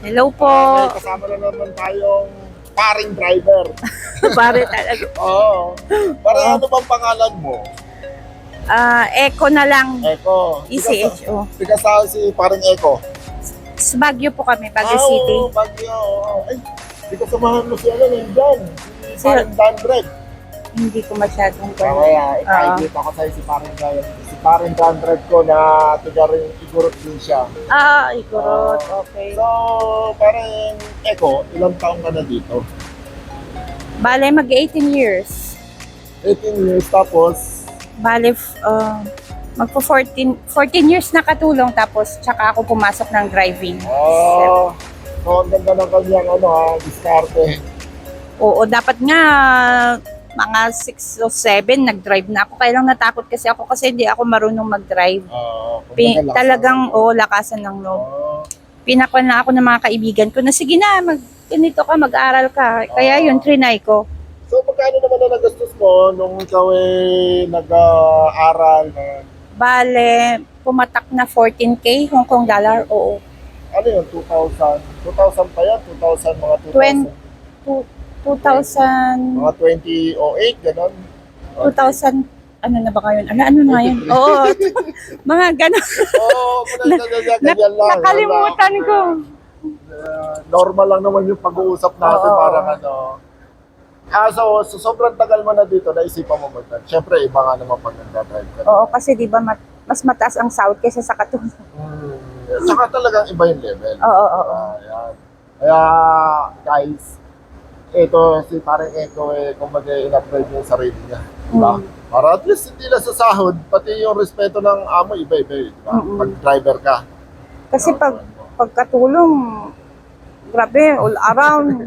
Hello po. May kasama na naman tayong paring driver. Pare talaga. Oo. Para ano bang pangalan mo? Ah, Eco na lang. Eko. ECHO. Tiga sa si paring Eko. Sa Baguio po kami, Baguio Ah, City. oo, Baguio. oo. Ay, di ka samahan mo si ano, nandyan. Si Si- paring Dan Dredd. Hindi ko masyadong Kaya, ipahigit ako sa'yo si paring Dan. Si paring Dan Dredd ko na tiga rin igurot din siya. Ah, Igorot. Okay. So, parang Eko, ilang taong ka na dito? Bale, mag-18 years. 18 years tapos Bale, uh, magpo 14, 14 years na katulong tapos tsaka ako pumasok ng driving. Oh, so ang ganda ng kanyang ano ha, diskarte. Oo, dapat nga mga 6 o 7 nag-drive na ako. Kaya lang natakot kasi ako kasi hindi ako marunong mag-drive. Oo, Pi- talagang, ng- oo, lakasan ng loob. Oo. Pinakwan na ako ng mga kaibigan ko na sige na, mag, ganito ka, mag-aral ka. Kaya Oo. yun, trinay ko. So magkano naman na nagastos mo nung ikaw eh nag-aaral na Bale, pumatak na 14K Hong Kong dollar, oo. ano yun, 2,000? 2,000 pa yan? 2,000 mga 2,000? Twen- Two- 2000, Mga 2008, gano'n? 2000, ano na ba ngayon? Ano, ano na yun? Oo, mga gano'n. Oo, na, lang. Nakalimutan ko. Uh, normal lang naman yung pag-uusap natin, Oo. parang ano. Ah, so, so sobrang tagal mo na dito, naisipan mo mag Siyempre, iba nga naman pag nagdadrive ka. Oo, kasi di ba mat- mas mataas ang sahod kaysa sa katulong. Hmm. Saka talagang iba yung level. Oo, oo, oo. Ah, yan. Kaya, guys, ito si parang Eko eh, kumbaga in-upgrade niya yung sarili niya. Diba? Mm. Para at least hindi lang sa sahod, pati yung respeto ng amo, iba-iba eh. Diba? Mm-mm. Pag driver ka. Kasi pag pagkatulong, grabe, all around.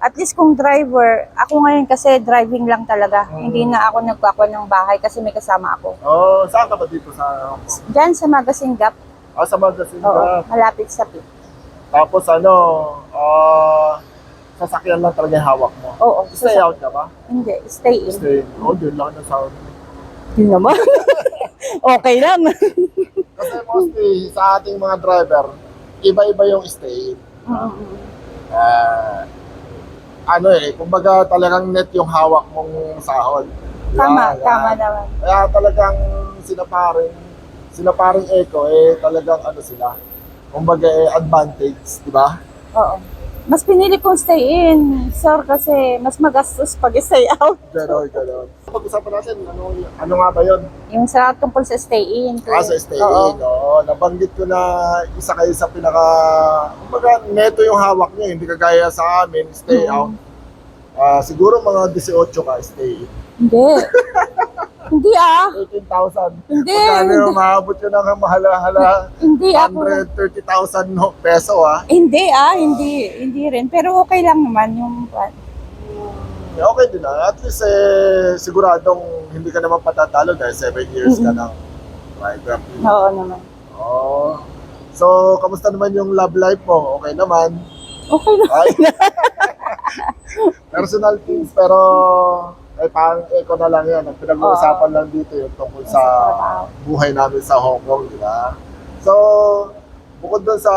At least kung driver, ako ngayon kasi driving lang talaga. Mm. Hindi na ako nagkakwa ng bahay kasi may kasama ako. Oh, saan ka ba dito sa? Diyan sa Magazine Gap, Ah, sa magazine oo, ka. malapit sa PIT. Tapos ano, ah, sasakyan lang talaga yung hawak mo. Oo, Stay out ka ba? Hindi, stay in. Stay. Oh, dun lang na sound. Yun naman. okay lang. Kasi mostly sa ating mga driver, iba-iba yung stay. Mm-mm. Ah, ano eh, kumbaga talagang net yung hawak mong sahod. Tama, Yan, tama yan. naman. Kaya talagang sinaparing, sinaparing eco eh talagang ano sila. Kumbaga eh advantage, di ba? Oo. Mas pinili kong stay in, sir, kasi mas magastos pag stay out. Ganon, ganon. Pag-usapan natin, ano, ano nga ba yun? Yung sa tungkol sa stay in. Ah, sa stay Oo. in, oo. Nabanggit ko na isa kayo sa pinaka, kumbaga neto yung hawak niya, hindi kagaya sa amin, stay Mhm. out. Ah, siguro mga 18 ka stay in. Hindi. hindi ah. 18,000. Hindi. Magkano maabot yun ng mahala-hala? Hindi ako. 130,000 no, peso ah. Hindi ah, hindi. Hindi rin. Pero okay lang naman yung... Eh, Okay din ah. At least eh, siguradong hindi ka naman patatalo dahil 7 years ka ng driver. Oo naman. Oh. So, kamusta naman yung love life mo? Okay naman. Okay. Ay. Personal things, pero ay parang eco na lang yan. Ang pinag-uusapan lang dito yung tungkol sa buhay namin sa Hong Kong, di ba? So, bukod doon sa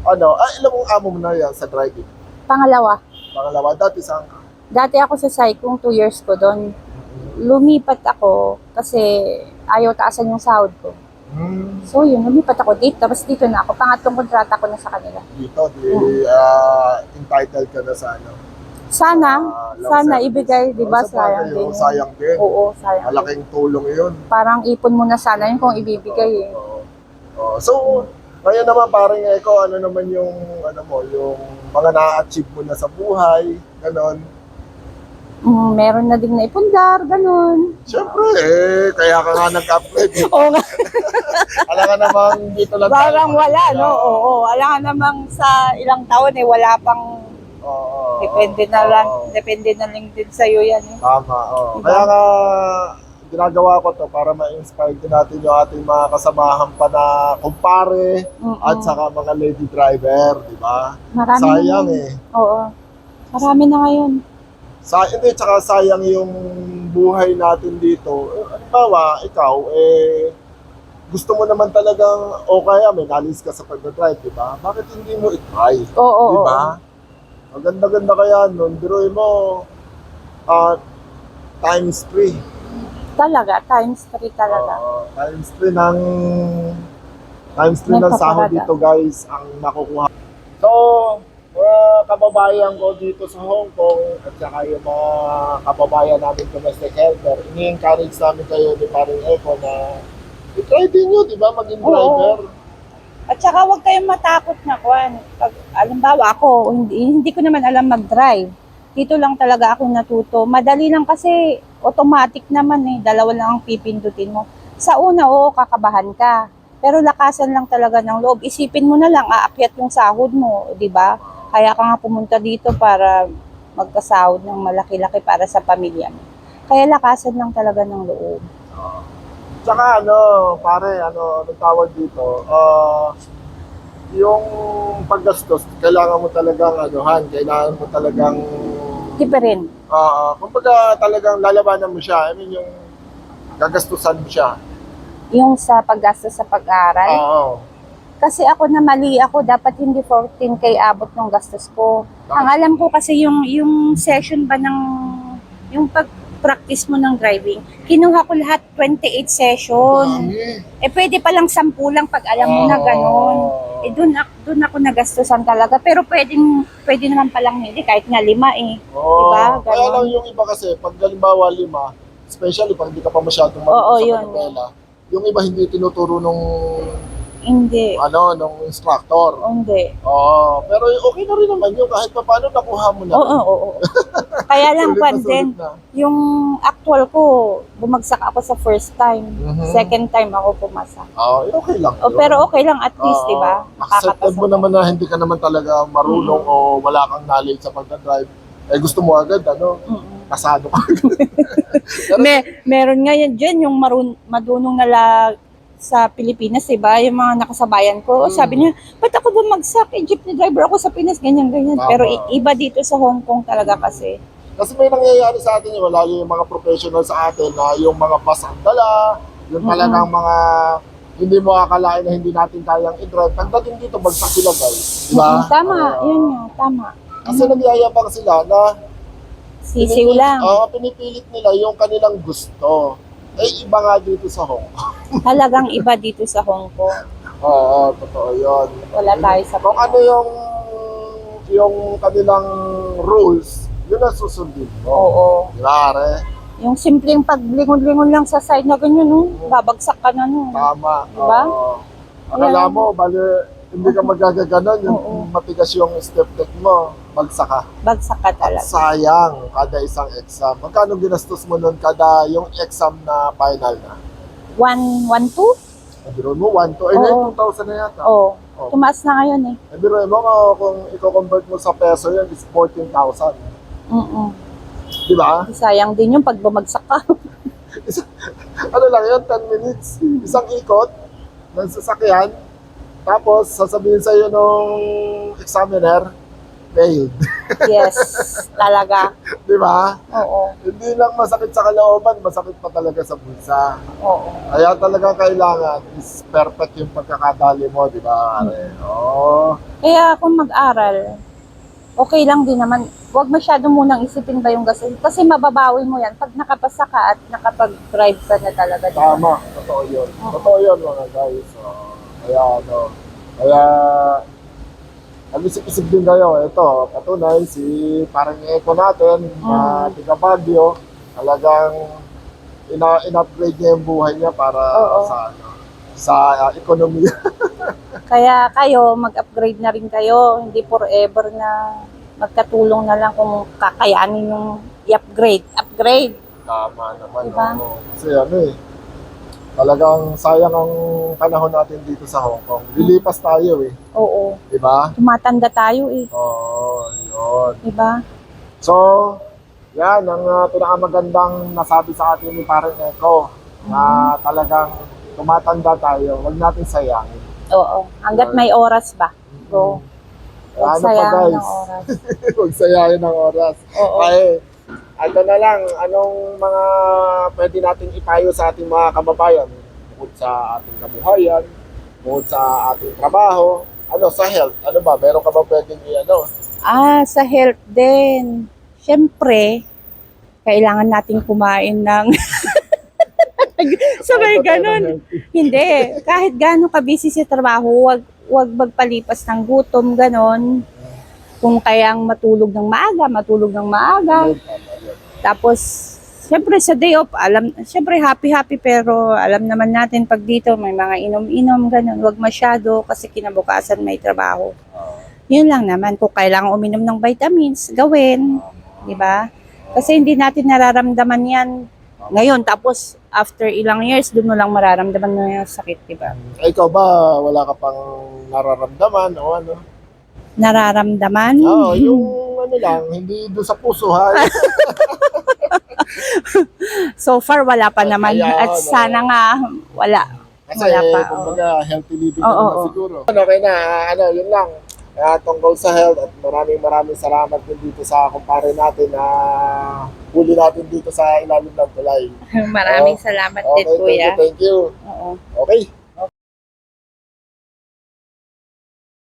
ano, ah, ilang mong amo mo na yan sa driving? Pangalawa, Pangalawa, dati sa dati ako sa Saikong 2 years ko doon. Lumipat ako kasi ayaw taasan yung sahod ko. Hmm, So yun, lumipat ako dito. Tapos dito na ako. Pangatlong kontrata ko na sa kanila. dito, di, ah, entitled ka na sa ano. Sana, long sana ibigay, di ba? Sayang din. oh, sayang din. Oo, sayang. Malaking tulong yun. Parang ipon mo na sana yun kung ibibigay eh. Oo. Oo. So, ngayon naman parang Eko, ano naman yung ano mo, yung mga na-achieve mo na sa buhay, ganon. Mm, meron na din na ipundar, ganun. Siyempre, eh, kaya ka nga nag-upgrade. eh. Oo nga. Alam ka namang dito lang Parang tayo. wala, no? Oo, Alam ka namang sa ilang taon eh, wala pang Oo. Depende na lang, Oo. depende na lang din sa'yo yan eh. Tama, oo. Diba? Kaya nga, ginagawa ko to para ma-inspire din natin yung ating mga kasamahan pa na kumpare Mm-mm. at saka mga lady driver, di ba? Marami Sayang na, eh. Oo. Marami na ngayon. Sa, hindi, tsaka sayang yung buhay natin dito. Eh, Halimbawa, ikaw, eh, gusto mo naman talagang, o kaya may knowledge ka sa pag-drive, di ba? Bakit hindi mo i-try? Oo, oo, Di ba? Ang ganda-ganda kaya nun, biruin mo, ah, times 3. Talaga, times 3 talaga. times 3 ng times 3 ng sahod dito guys ang nakukuha. So, mga kababayan ko dito sa Hong Kong at saka yung mga kababayan namin domestic helper, ini-encourage namin kayo ni Paring Eco na i-try din nyo, di ba, maging Oo. At saka huwag kayong matakot na kwan. Pag, alimbawa ako, hindi, hindi ko naman alam mag-drive. Dito lang talaga ako natuto. Madali lang kasi automatic naman eh. Dalawa lang ang pipindutin mo. Sa una, oo, kakabahan ka. Pero lakasan lang talaga ng loob. Isipin mo na lang, aakyat yung sahod mo, di ba? Kaya ka nga pumunta dito para magkasahod ng malaki-laki para sa pamilya mo. Kaya lakasan lang talaga ng loob. Tsaka ano, pare, ano, anong tawag dito, ah, yung paggastos, kailangan mo talagang anuhan, kailangan mo talagang Different. Ah, kumbaga talagang lalabanan mo siya. I mean, yung gagastusan mo siya. Yung sa paggastos sa pag-aaral. Oo. Kasi ako na mali ako, dapat hindi 14k abot ng gastos ko. Ang alam ko kasi yung yung session ba ng yung pag-practice mo ng driving, kinuha ko lahat 28 session. Dami. Eh pwede pa lang 10 lang pag alam mo na Oo. ganun. Eh doon ako, doon ako nagastusan talaga. Pero pwedeng, pwede naman palang hindi, kahit nga lima eh. Oo. Diba? Kaya Ganon. lang yung iba kasi, pag halimbawa lima, especially pag hindi ka pa masyadong marunong sa yun. Manila, yung iba hindi tinuturo nung Hindi. ano, nung instructor. Hindi. Oo. Pero okay na rin naman yun kahit pa paano nakuha mo na. Oo, oo, oo. Kaya lang, Kwan, din, yung actual ko, bumagsak ako sa first time. Mhm. Second time ako pumasa. Oo, eh, okay lang. O, yun. pero okay lang at least, Oo. di ba? Accepted mo naman na hindi ka naman talaga marunong o wala kang knowledge sa pagdadrive. Eh gusto mo agad, ano, Mm-mm. pasado ka. Me, meron nga yan dyan, yung marun, madunong na la, sa Pilipinas, di ba? Yung mga nakasabayan ko, Mm. sabi niya, ba't ako bumagsak? Eh, jeepney driver ako sa Pinas, ganyan, ganyan. Tama. Pero i- iba dito sa Hong Kong talaga kasi. Kasi may nangyayari sa atin yung lalo yung mga professional sa atin na yung mga bus ang dala, yung talagang mga hindi mo akalain na hindi natin kayang i-drive. Pagdating dito, bagsak sila guys. Di ba? Mm, tama, Oo. yun nga, tama. Kasi nagyayabang sila na Sisiw lang. Oo, pinipilit nila yung kanilang gusto. Eh, iba nga dito sa Hong Kong. Talagang iba dito sa Hong Kong. Oo, totoo yun. Wala tayo sa Kung ano yung yung kanilang rules, yun ang susundin mo. Oo. Di ba, Are? Yung simpleng paglingon-lingon lang sa side na ganyan, no? babagsak ka na, no? Tama. Diba? Oo. Akala Ayan. mo, bali, hindi ka magagaganon, yung Oo. matigas yung step deck mo, bagsak ka. Bagsak ka At talaga. sayang, kada isang exam. Magkano ginastos mo nun kada yung exam na final na? One, one, two? Biro mo, 1 to, eh, Oo. ngayon 2,000 na yata. Oo. Oh. Tumaas na ngayon eh. Eh, biro mo, kung- kung i-convert mo sa peso yun, is 14,000. Mm-mm. Di ba? Sayang din yung pag bumagsak ka. Ano lang yun, 10 minutes. Isang ikot ng sasakyan. Tapos, sasabihin sa'yo nung examiner, failed. yes, talaga. Di ba? Oo. Hindi lang masakit sa kalooban, masakit pa talaga sa bulsa. Oo. Kaya talaga kailangan is perfect yung pagkakadali mo, di ba? Are? Oo. Kaya kung mag-aral, okay lang din naman. Huwag masyado munang isipin ba yung gasol. Kasi mababawi mo yan pag nakapasa ka at nakapag-drive ka na talaga. di ba? Tama, totoo yun. Oo. Totoo yun mga guys. So, kaya ano, kaya Alisip-isip din kayo. Ito, patunay, si parang eco natin, na Mm. tiga Baguio, talagang ina in-upgrade niya yung buhay niya para Oo. sa ano, sa uh, ekonomiya. Kaya kayo, mag-upgrade na rin kayo. Hindi forever na magkatulong na lang kung kakayanin yung i-upgrade. Upgrade. Tama naman. Diba? oo. Kasi ano eh, talagang sayang ang panahon natin dito sa Hong Kong. Lilipas tayo eh, Oo. di ba? Tumatanda tayo eh. Oo, yun. Di ba? So, yan ang uh, pinakamagandang nasabi sa atin ni Parang Echo na talagang tumatanda tayo, huwag natin sayangin. Oo. Hanggat may oras ba? Go. Ano pa guys? ng oras. huwag sayangin ng oras. Oo. Ay, ito na lang, anong mga pwede nating ipayo sa ating mga kababayan? bukod sa ating kabuhayan, bukod sa ating trabaho, ano, sa health, ano ba, meron ka ba pwedeng i-ano? Ah, sa health din. Siyempre, kailangan nating kumain ng... Sabay ganun. Hindi. Kahit gaano ka busy sa trabaho, wag, wag magpalipas ng gutom, ganon. Kung kayang matulog ng maaga, matulog ng maaga. Tapos, siyempre sa day off, alam, siyempre happy-happy pero alam naman natin pag dito may mga inom-inom, ganun. Wag masyado kasi kinabukasan may trabaho. Yun lang naman. Kung kailangan uminom ng vitamins, gawin. Di ba? Kasi hindi natin nararamdaman yan ngayon. Tapos, after ilang years, doon mo lang mararamdaman mo yung sakit, di ba? Eh, Ikaw ba, wala ka pang nararamdaman o ano? Nararamdaman? Oo, yung ano lang, hindi doon sa puso ha. So far, wala pa naman. Ayan, At sana nga, wala. Kasi, Wala pa, kumbaga, healthy living Oo, naman oo. siguro. Ano, okay na, ano, yun lang. Kaya tungkol sa health at maraming maraming salamat din dito sa kumpare natin na huli natin dito sa ilalim ng tulay. Maraming Oo. salamat Okay, din, thank kuya. you, thank you. Oo. Okay,